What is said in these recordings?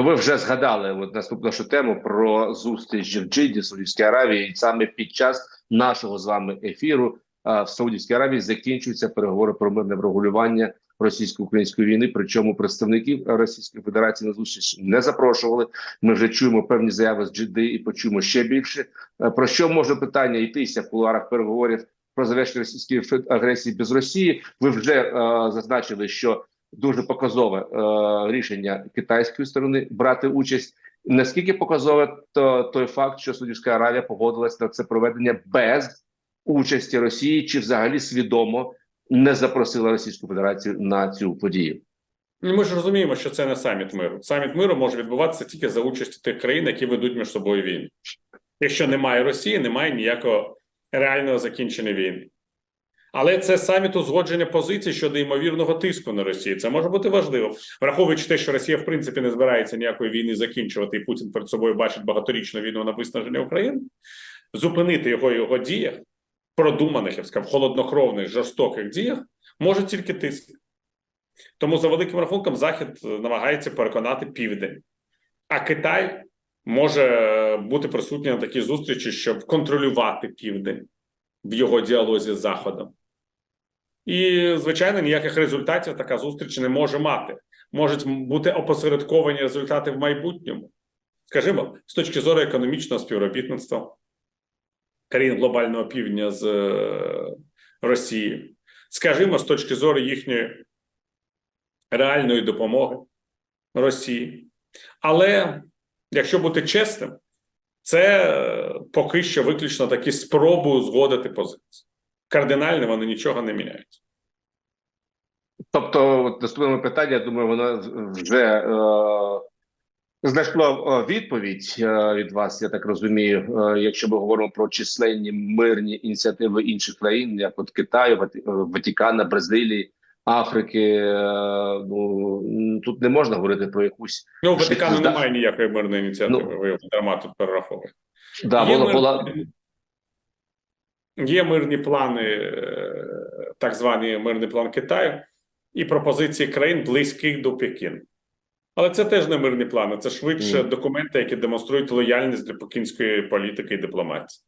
Ну, ви вже згадали от наступну тему про зустріч в Джиді, Саудівській Аравії, і саме під час нашого з вами ефіру в Саудівській Аравії закінчуються переговори про мирне врегулювання російсько-української війни. Причому представників Російської Федерації на зустріч не запрошували. Ми вже чуємо певні заяви з Джиди і почуємо ще більше. Про що може питання йтися в кулуарах переговорів про завершення російської агресії без Росії? Ви вже е, зазначили, що дуже показове е, рішення китайської сторони брати участь. Наскільки показове то той факт, що Саудівська Аравія погодилась на це проведення без участі Росії, чи взагалі свідомо не запросила Російську Федерацію на цю подію? Ну, Ми ж розуміємо, що це не саміт миру. Саміт миру може відбуватися тільки за участі тих країн, які ведуть між собою війну. Якщо немає Росії, немає ніякого реального закінчення війни. Але це саміт узгодження позицій щодо ймовірного тиску на Росію. Це може бути важливо, враховуючи те, що Росія в принципі не збирається ніякої війни закінчувати, і Путін перед собою бачить багаторічну війну на виснаження України. Зупинити його його діях, продуманих, я б сказав, холоднокровних, жорстоких діях, може тільки тиск. Тому за великим рахунком Захід е, намагається переконати південь, а Китай може е, бути присутній на такій зустрічі, щоб контролювати південь в його діалозі з Заходом. І, звичайно, ніяких результатів така зустріч не може мати. Можуть бути опосередковані результати в майбутньому. Скажімо, з точки зору економічного співробітництва країн глобального півдня з е, Росією, скажімо, з точки зору їхньої реальної допомоги Росії. Але якщо бути чесним, це е, поки що виключно такі спроби узгодити позиції. Кардинально вони нічого не міняють. Тобто, наступне питання, я думаю, воно вже е, знайшло е, відповідь е, від вас, я так розумію. Е, якщо ми говоримо про численні мирні ініціативи інших країн, як от Китаю, Вати- е, Ватикана, Бразилії, Африки, е, ну тут не можна говорити про якусь Ну, Ватикану немає ніякої мирної ініціативи, ви дарма тут перераховуєте. да, була, мир- була Є мирні плани, е, так звані мирний план Китаю, і пропозиції країн близьких до Пекіну. Але це теж не мирні плани, це швидше документи, які демонструють лояльність для пекінської політики і дипломатії.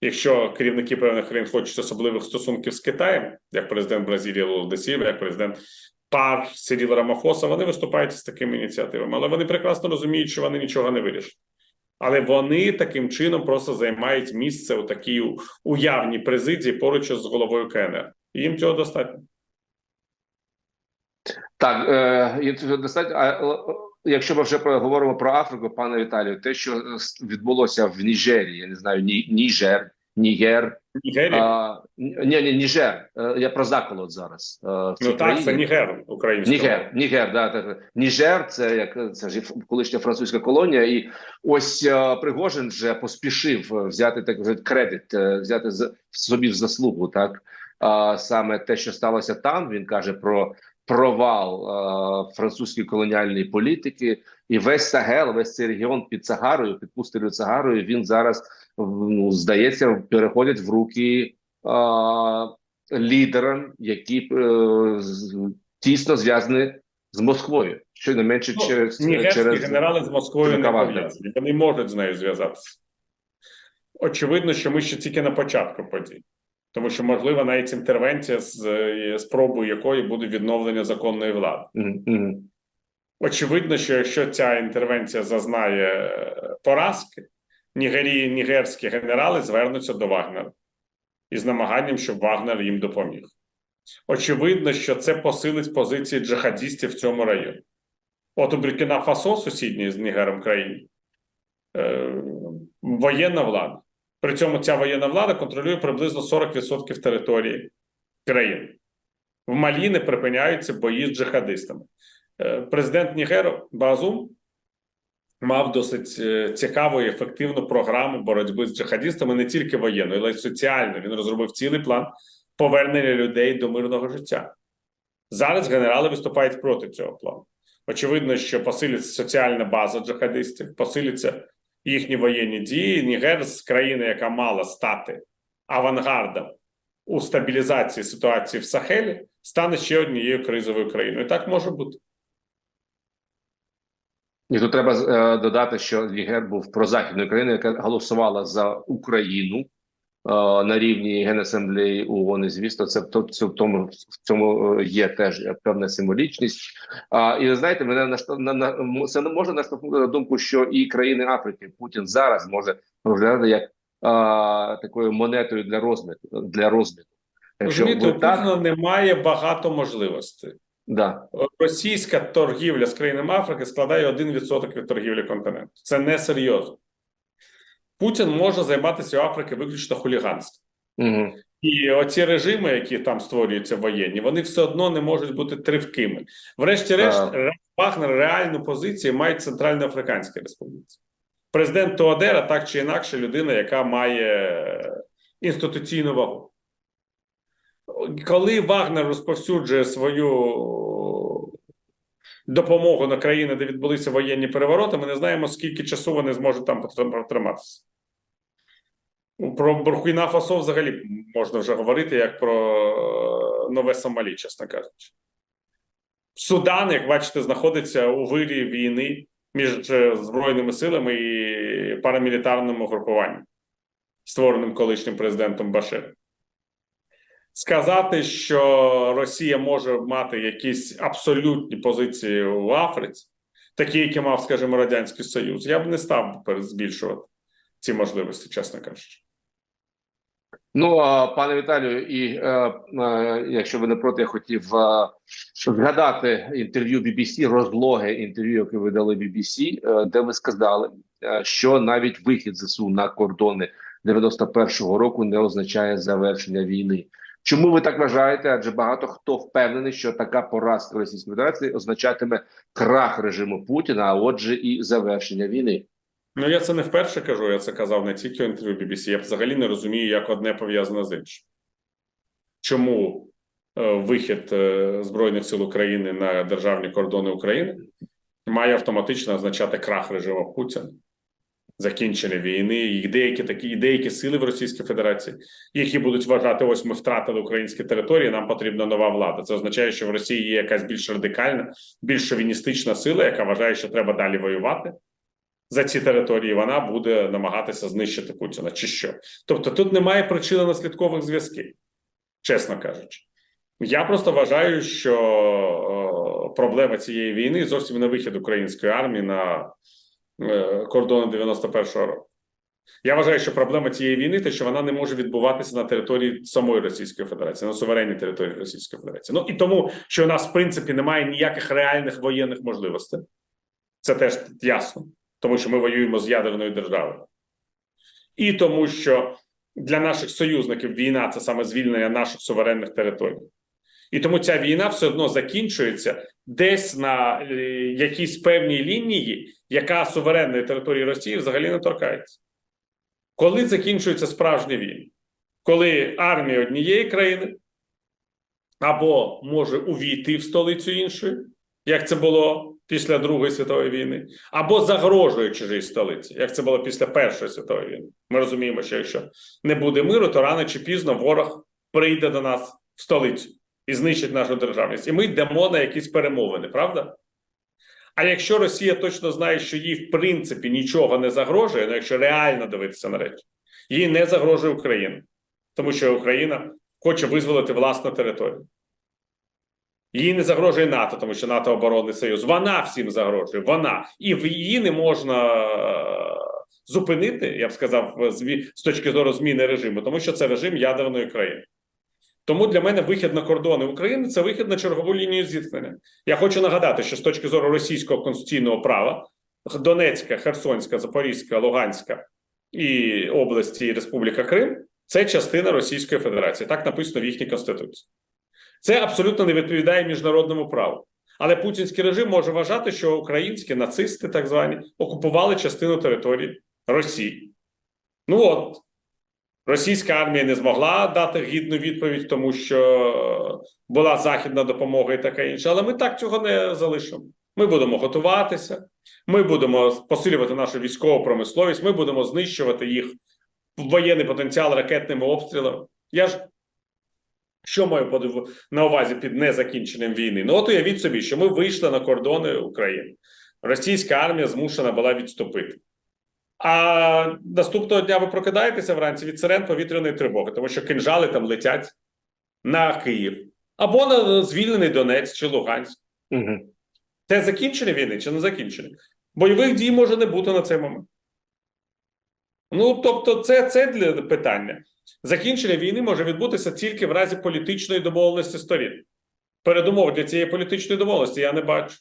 Якщо керівники певних країн хочуть особливих стосунків з Китаєм, як президент Бразилії Лула як президент ПАР Сиріл Рамафоса, вони виступають з такими ініціативами. Але вони прекрасно розуміють, що вони нічого не вирішать. Але вони таким чином просто займають місце у такій уявній президії поруч з головою КНР. Їм цього достатньо. Так, е, і достатньо. Якщо ми вже говоримо про Африку, пане Віталію, те, що відбулося в Нігерії, я не знаю, Ні, Ніжер, Нігер, а, ні, ні, Ніжер. е, Я про заколот зараз. е, ну так, країні. це Нігер українською. Нігер, Нігер, да, так. Нігер, це як це ж колишня французька колонія, і ось е, Пригожин вже поспішив взяти так сказати, кредит, взяти собі в заслугу. Так а, саме те, що сталося там, він каже про провал е, французької колоніальної політики, і весь Сагел, весь цей регіон під Сагарою, під пустелю Сагарою, він зараз ну здається переходять в руки. е, Лідерам, які е, тісно зв'язані з Москвою, що не менше Ну, через Нігерські через генерали з Москвою не пов'язані. Вони можуть з нею зв'язатися. Очевидно, що ми ще тільки на початку подій. Тому що, можливо, навіть інтервенція з е, спробою якої буде відновлення законної влади. Мгм, мгм. Очевидно, що якщо ця інтервенція зазнає е, поразки, нігері, нігерські генерали звернуться до Вагнера із намаганням, щоб Вагнер їм допоміг. Очевидно, що це посилить позиції джихадістів в цьому районі. От у Буркіна Фасо, сусідній з Нігером країні, е, воєнна влада. При цьому ця воєнна влада контролює приблизно 40% території країни. В Малі не припиняються бої з джихадистами. Е, Президент Нігеру Базум мав досить е, цікаву і ефективну програму боротьби з джихадистами не тільки воєнну, але й соціальну. Він розробив цілий план повернення людей до мирного життя. Зараз генерали виступають проти цього плану. Очевидно, що посилиться соціальна база джихадистів, посиляться їхні воєнні дії. Нігер з країни, яка мала стати авангардом у стабілізації ситуації в Сахелі, стане ще однією кризовою країною. І так може бути. І тут треба е, додати, що Єгер був прозахідною країною, яка голосувала за Україну е, на рівні Генасамблеї ООН. І, Звісно, це в в тому в цьому е, є теж певна символічність. А і знаєте, мене нашта- на, на це не може наштовхнути на думку, що і країни Африки Путін зараз може розглядати як а, такою монетою для розміту для розміту. Якщо Розумієте, у Путіна немає багато можливостей. Да. Російська торгівля з країнами Африки складає 1% від торгівлі континенту. Це не серйозно. Путін може займатися у Африки виключно хуліганством. Угу. І оці режими, які там створюються воєнні, вони все одно не можуть бути тривкими. Врешті-решт, Вагнер реальну позицію має в Центральноафриканській Республіці. Президент Туадера так чи інакше людина, яка має інституційну вагу. Коли Вагнер розповсюджує свою допомогу на країни, де відбулися воєнні перевороти, ми не знаємо, скільки часу вони зможуть там протриматися. Про Буркіна Фасо взагалі можна вже говорити як про нове Сомалі, чесно кажучи. Судан, як бачите, знаходиться у вирі війни між е, Збройними силами і парамілітарним угрупуванням, створеним колишнім президентом Баширом. Сказати, що Росія може мати якісь абсолютні позиції в Африці, такі, які мав, скажімо, Радянський Союз, я б не став збільшувати ці можливості, чесно кажучи. Ну, пане Віталію, і е, е, якщо ви не проти, я хотів е, згадати інтерв'ю BBC, розлоге інтерв'ю, яке ви дали BBC, е, де ви сказали, е, що навіть вихід ЗСУ на кордони 91-го року не означає завершення війни. Чому ви так вважаєте? Адже багато хто впевнений, що така поразка Російської Федерації означатиме крах режиму Путіна, а отже, і завершення війни. Ну, я це не вперше кажу, я це казав не тільки в інтерв'ю BBC. Я взагалі не розумію, як одне пов'язане з іншим. Чому е, вихід е, Збройних сил України на державні кордони України має автоматично означати крах режиму Путіна, закінчення війни, і деякі такі і деякі сили в Російській Федерації, які будуть вважати, ось ми втратили українські території, нам потрібна нова влада. Це означає, що в Росії є якась більш радикальна, більш шовіністична сила, яка вважає, що треба далі воювати за ці території, вона буде намагатися знищити Путіна чи що. Тобто тут немає причинно-наслідкових зв'язків, чесно кажучи. Я просто вважаю, що е, проблема цієї війни зовсім не вихід української армії на е, кордони 91-го року. Я вважаю, що проблема цієї війни те, що вона не може відбуватися на території самої Російської Федерації, на суверенній території Російської Федерації. Ну і тому, що у нас в принципі немає ніяких реальних воєнних можливостей. Це теж ясно тому що ми воюємо з ядерною державою, і тому, що для наших союзників війна це саме звільнення наших суверенних територій. І тому ця війна все одно закінчується десь на е, якійсь певній лінії, яка суверенної території Росії взагалі не торкається. Коли закінчується справжня війна? Коли армія однієї країни або може увійти в столицю іншої, як це було після Другої світової війни, або загрожує чужій столиці, як це було після Першої світової війни. Ми розуміємо, що якщо не буде миру, то рано чи пізно ворог прийде до нас в столицю і знищить нашу державність. І ми йдемо на якісь перемовини, правда? А якщо Росія точно знає, що їй в принципі нічого не загрожує, ну якщо реально дивитися на речі, їй не загрожує Україна, тому що Україна хоче визволити власну територію. Їй не загрожує НАТО, тому що НАТО оборонний союз. Вона всім загрожує. Вона і її не можна е, зупинити, я б сказав, з точки зору зміни режиму, тому що це режим ядерної країни. Тому для мене вихід на кордони України це вихід на чергову лінію зіткнення. Я хочу нагадати, що з точки зору російського конституційного права Донецька, Херсонська, Запорізька, Луганська і області і Республіка Крим це частина Російської Федерації. Так написано в їхній конституції. Це абсолютно не відповідає міжнародному праву. Але путінський режим може вважати, що українські нацисти, так звані, окупували частину території Росії. Ну от російська армія не змогла дати гідну відповідь, тому що була західна допомога і таке інше. Але ми так цього не залишимо. Ми будемо готуватися, ми будемо посилювати нашу військову промисловість, ми будемо знищувати їх воєнний потенціал ракетними обстрілами. Я ж що маю на увазі під незакінченням війни? Ну, от уявіть собі, що ми вийшли на кордони України. російська армія змушена була відступити. А наступного дня ви прокидаєтеся вранці від сирен повітряної тривоги, тому що кинжали там летять на Київ або на звільнений Донець чи Луганськ. Угу. Це закінчення війни чи не закінчення? Бойових дій може не бути на цей момент. Ну тобто, це, це для питання. Закінчення війни може відбутися тільки в разі політичної домовленості сторін. Передумов для цієї політичної домовленості я не бачу.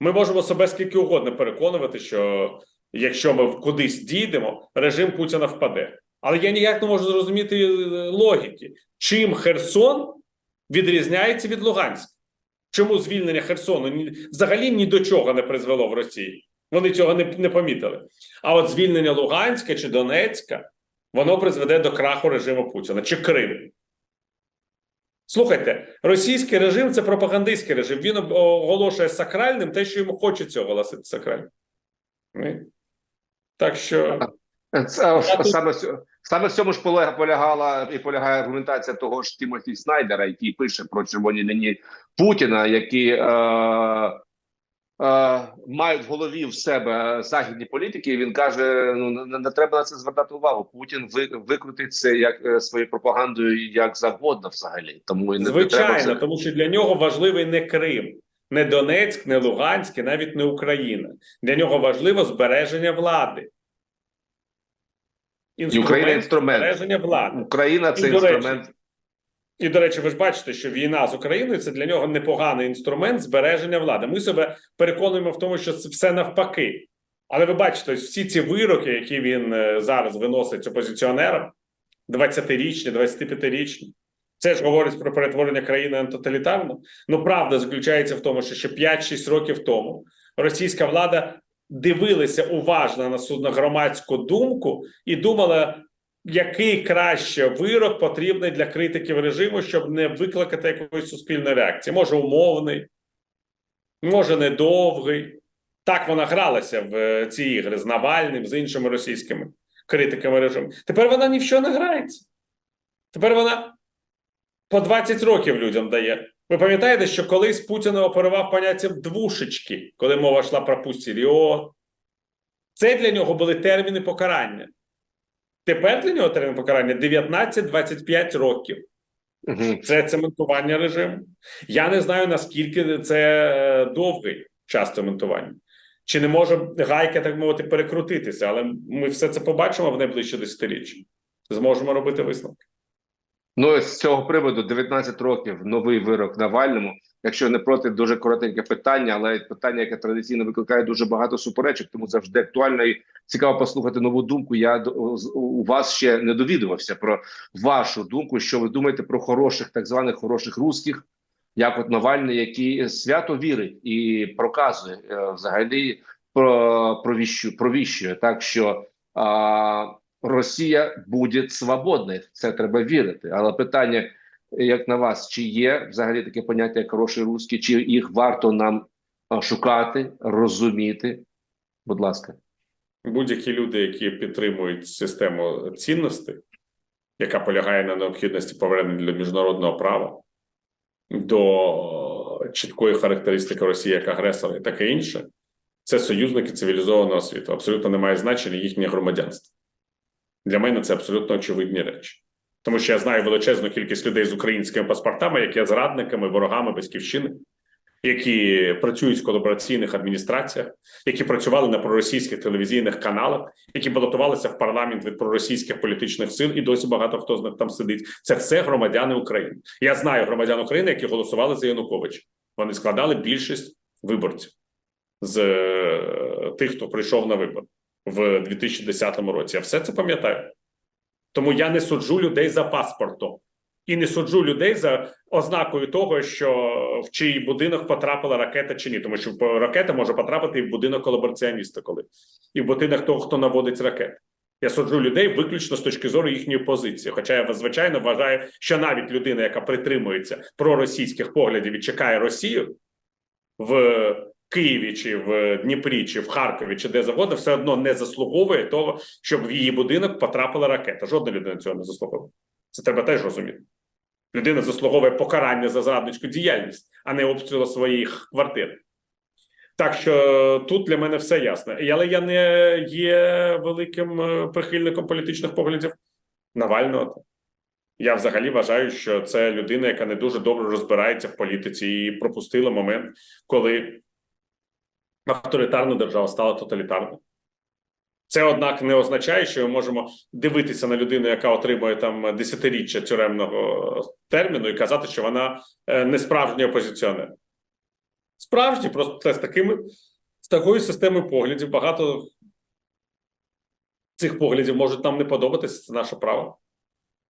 Ми можемо себе скільки угодно переконувати, що якщо ми кудись дійдемо, режим Путіна впаде. Але я ніяк не можу зрозуміти е, логіки, чим Херсон відрізняється від Луганська. Чому звільнення Херсону взагалі ні до чого не призвело в Росії? Вони цього не, не помітили. А от звільнення Луганська чи Донецька воно призведе до краху режиму Путіна чи Крим. Слухайте, російський режим це пропагандистський режим. Він оголошує сакральним те, що йому хочеться оголосити сакральним. Так що Це, саме, саме в цьому ж полягала і полягає аргументація того ж Тімоті Снайдера, який пише про червоні лінії Путіна, які е, е, мають в голові в себе західні політики. І він каже: ну не, не треба на це звертати увагу. Путін ви, викрутить це як е, своєю пропагандою як завгодно, взагалі. Тому і не, треба Звичайно, це. тому що для нього важливий не Крим, не Донецьк, не Луганськ, і навіть не Україна. Для нього важливо збереження влади. І Україна інструмент. збереження влади. Україна це І, до речі, інструмент. І, до речі, ви ж бачите, що війна з Україною це для нього непоганий інструмент збереження влади. Ми себе переконуємо в тому, що це все навпаки. Але ви бачите, всі ці вироки, які він е, зараз виносить опозиціонерам, 20-річні, 25-річні, це ж говорить про перетворення країни на тоталітарну. Ну, правда заключається в тому, що ще 5-6 років тому російська влада дивилася уважно на судногромадську думку і думала, який краще вирок потрібний для критиків режиму, щоб не викликати якоїсь суспільної реакції. Може, умовний, може, недовгий. Так вона гралася в е, ці ігри з Навальним, з іншими російськими критиками режиму. Тепер вона ні в що не грається. Тепер вона по 20 років людям дає. Ви пам'ятаєте, що колись Путін оперував поняттям двушечки, коли мова йшла про пустіріот. Це для нього були терміни покарання. Тепер для нього термін покарання 19-25 років. Угу. Це цементування режиму. Я не знаю, наскільки це е, довгий час цементування. Чи не може гайка, так мовити, перекрутитися, але ми все це побачимо в найближче десятиріччя. Зможемо робити висновки. Ну з цього приводу 19 років новий вирок Навальному. Якщо не проти, дуже коротеньке питання, але питання, яке традиційно викликає дуже багато суперечок, тому завжди актуально і цікаво послухати нову думку. Я у вас ще не довідувався про вашу думку. Що ви думаєте про хороших, так званих хороших русських, як от Навальний, який свято вірить і проказує е, взагалі про провіщу, провіщує так, що а, Росія буде свободною. Це треба вірити. Але питання, як на вас, чи є взагалі таке поняття як хороший русський, чи їх варто нам шукати, розуміти? Будь ласка. Будь-які люди, які підтримують систему цінностей, яка полягає на необхідності повернення до міжнародного права, до чіткої характеристики Росії як агресора і таке інше, це союзники цивілізованого світу. Абсолютно не має значення їхнє громадянство. Для мене це абсолютно очевидні речі. Тому що я знаю величезну кількість людей з українськими паспортами, які є зрадниками, ворогами батьківщини, які працюють в колабораційних адміністраціях, які працювали на проросійських телевізійних каналах, які балотувалися в парламент від проросійських політичних сил, і досі багато хто з них там сидить. Це все громадяни України. Я знаю громадян України, які голосували за Януковича. Вони складали більшість виборців з е, тих, хто прийшов на вибори в 2010 році. Я все це пам'ятаю. Тому я не суджу людей за паспортом і не суджу людей за ознакою того, що в чий будинок потрапила ракета чи ні, тому що ракета може потрапити і в будинок колабораціоніста, коли і в будинок того, хто наводить ракети. Я суджу людей виключно з точки зору їхньої позиції. Хоча я звичайно вважаю, що навіть людина, яка притримується проросійських поглядів і чекає Росію в Києві чи в Дніпрі, чи в Харкові, чи де завгодно, все одно не заслуговує того, щоб в її будинок потрапила ракета. Жодна людина цього не заслуговує. Це треба теж розуміти. Людина заслуговує покарання за зрадницьку діяльність, а не обстрілу своїх квартир. Так що тут для мене все ясно. Але я не є великим е, прихильником політичних поглядів Навального. Я взагалі вважаю, що це людина, яка не дуже добре розбирається в політиці і пропустила момент, коли авторитарна держава стала тоталітарною. Це, однак, не означає, що ми можемо дивитися на людину, яка отримує там десятиріччя тюремного терміну, і казати, що вона е, не справжній опозиціонер. Справжній, просто з такими з такою системою поглядів. Багато цих поглядів можуть нам не подобатися. Це наше право.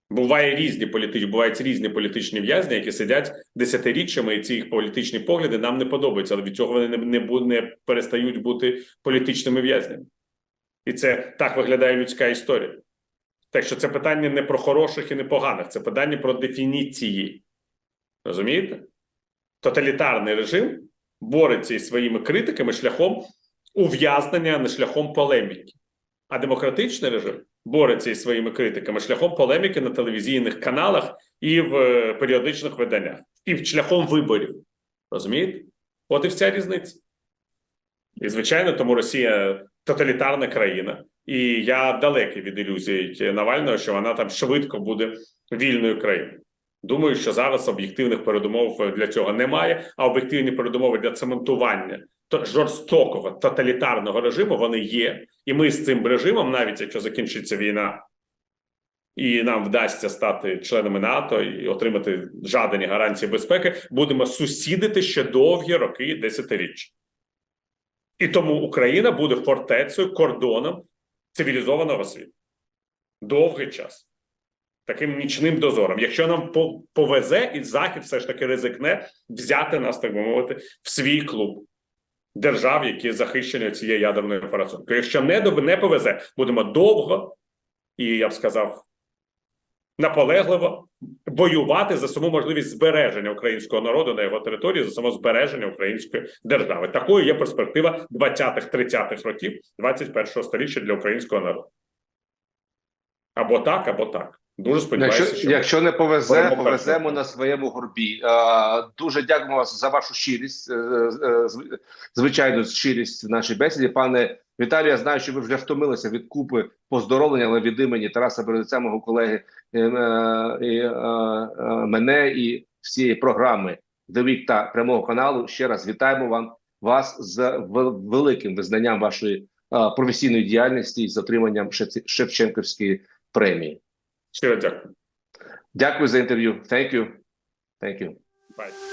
Буває різні політичні, бувають різні політичні в'язні, які сидять десятиріччями, і ці їх політичні погляди нам не подобаються, але від цього вони не, не, не перестають бути політичними в'язнями. І це так виглядає людська історія. Так що це питання не про хороших і не поганих, це питання про дефініції. Розумієте? Тоталітарний режим бореться із своїми критиками шляхом ув'язнення, а не шляхом полеміки. А демократичний режим бореться із своїми критиками шляхом полеміки на телевізійних каналах і в е, періодичних виданнях, і шляхом виборів. Розумієте? От і вся різниця. І, звичайно, тому Росія тоталітарна країна, і я далекий від ілюзій Навального, що вона там швидко буде вільною країною. Думаю, що зараз об'єктивних передумов для цього немає, а об'єктивні передумови для цементування жорстокого тоталітарного режиму вони є. І ми з цим режимом, навіть якщо закінчиться війна, і нам вдасться стати членами НАТО і отримати жадані гарантії безпеки, будемо сусідити ще довгі роки, десятиріччя. І тому Україна буде фортецею, кордоном цивілізованого світу. Довгий час. Таким нічним дозором. Якщо нам повезе, і Захід все ж таки ризикне взяти нас, так би мовити, в свій клуб держав, які захищені цією ядерною парасолькою. Якщо не, не повезе, будемо довго і я б сказав наполегливо воювати за саму можливість збереження українського народу на його території, за само збереження української держави. Такою є перспектива 20-30-х років 21-го століття для українського народу. Або так, або так. Дуже сподіваюся, Якщо, що якщо не повезе, повеземо на своєму горбі. Е, дуже дякуємо вас за вашу щирість, е, е, звичайну щирість в нашій бесіді. Пане Віталію, я знаю, що ви вже втомилися від купи поздоровлення, але від імені Тараса Березця, мого колеги, е, е, і, е, е, мене і всієї програми Week та прямого каналу. Ще раз вітаємо вам вас з великим визнанням вашої е, професійної діяльності і з отриманням Шевченківської премії. щиро дякую. Дякую за інтерв'ю. Thank you. Thank you. Bye.